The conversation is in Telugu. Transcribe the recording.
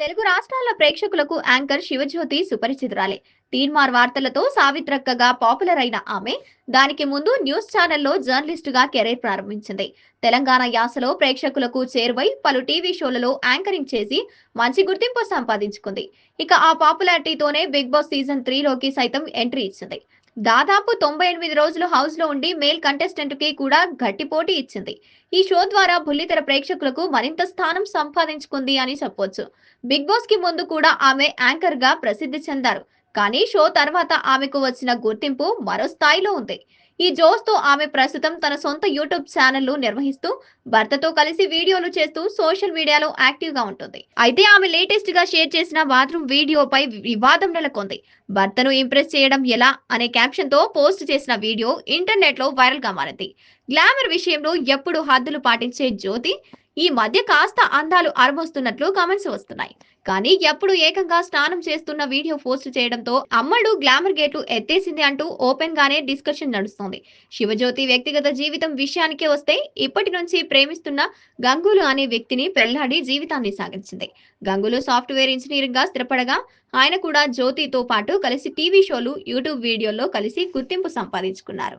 తెలుగు రాష్ట్రాల ప్రేక్షకులకు యాంకర్ శివజ్యోతి సుపరిచితురాలే. తీన్మార్ వార్తలతో సావిత్రక్కగా పాపులర్ అయిన ఆమె దానికి ముందు న్యూస్ ఛానల్లో జర్నలిస్టుగా కెరీర్ ప్రారంభించింది. తెలంగాణ యాసలో ప్రేక్షకులకు చేరువై పలు టీవీ షోలలో యాంకరింగ్ చేసి మంచి గుర్తింపు సంపాదించుకుంది. ఇక ఆ పాపులారిటీతోనే బిగ్ బాస్ సీజన్ త్రీలోకి సైతం ఎంట్రీ ఇచ్చింది. దాదాపు తొంభై ఎనిమిది రోజులు హౌస్లో ఉండి మేల్ కంటెస్టెంట్కి కూడా గట్టి పోటీ ఇచ్చింది. ఈ షో ద్వారా బుల్లితెర ప్రేక్షకులకు మరింత స్థానం సంపాదించుకుంది అని చెప్పొచ్చు. బిగ్ బాస్కి ముందు కూడా ఆమె యాంకర్గా ప్రసిద్ధి చెందారు. కానీ షో తర్వాత ఆమెకు వచ్చిన గుర్తింపు మరో స్థాయిలో ఉంది. ఈ జోస్తో ఆమె ప్రస్తుతం తన సొంత యూట్యూబ్ ఛానల్ నిర్వహిస్తూ భర్తతో కలిసి వీడియోలు చేస్తూ సోషల్ మీడియాలో యాక్టివ్గా ఉంటుంది. అయితే ఆమె లేటెస్ట్గా షేర్ చేసిన బాత్రూమ్ వీడియోపై వివాదం నెలకొంది. భర్తను ఇంప్రెస్ చేయడం ఎలా అనే క్యాప్షన్తో పోస్ట్ చేసిన వీడియో ఇంటర్నెట్లో వైరల్గా మారింది. గ్లామర్ విషయంలో ఎప్పుడు హద్దులు పాటించే జ్యోతి ఈ మధ్య కాస్త అందాలు అరమోస్తున్నట్లు కామెంట్స్ వస్తున్నాయి. కానీ ఎప్పుడు ఏకంగా స్నానం చేస్తున్న వీడియో పోస్ట్ చేయడంతో అమ్మడు గ్లామర్ గేట్లు ఎత్తేసింది అంటూ ఓపెన్ గానే డిస్కషన్ నడుస్తోంది. శివజ్యోతి వ్యక్తిగత జీవితం విషయానికి వస్తే ఇప్పటి నుంచి ప్రేమిస్తున్న గంగులు అనే వ్యక్తిని పెళ్ళాడి జీవితాన్ని సాగించింది. గంగులు సాఫ్ట్వేర్ ఇంజనీరింగ్గా స్థిరపడగా ఆయన కూడా జ్యోతితో పాటు కలిసి టీవీ షోలు యూట్యూబ్ వీడియోల్లో కలిసి గుర్తింపు సంపాదించుకున్నారు.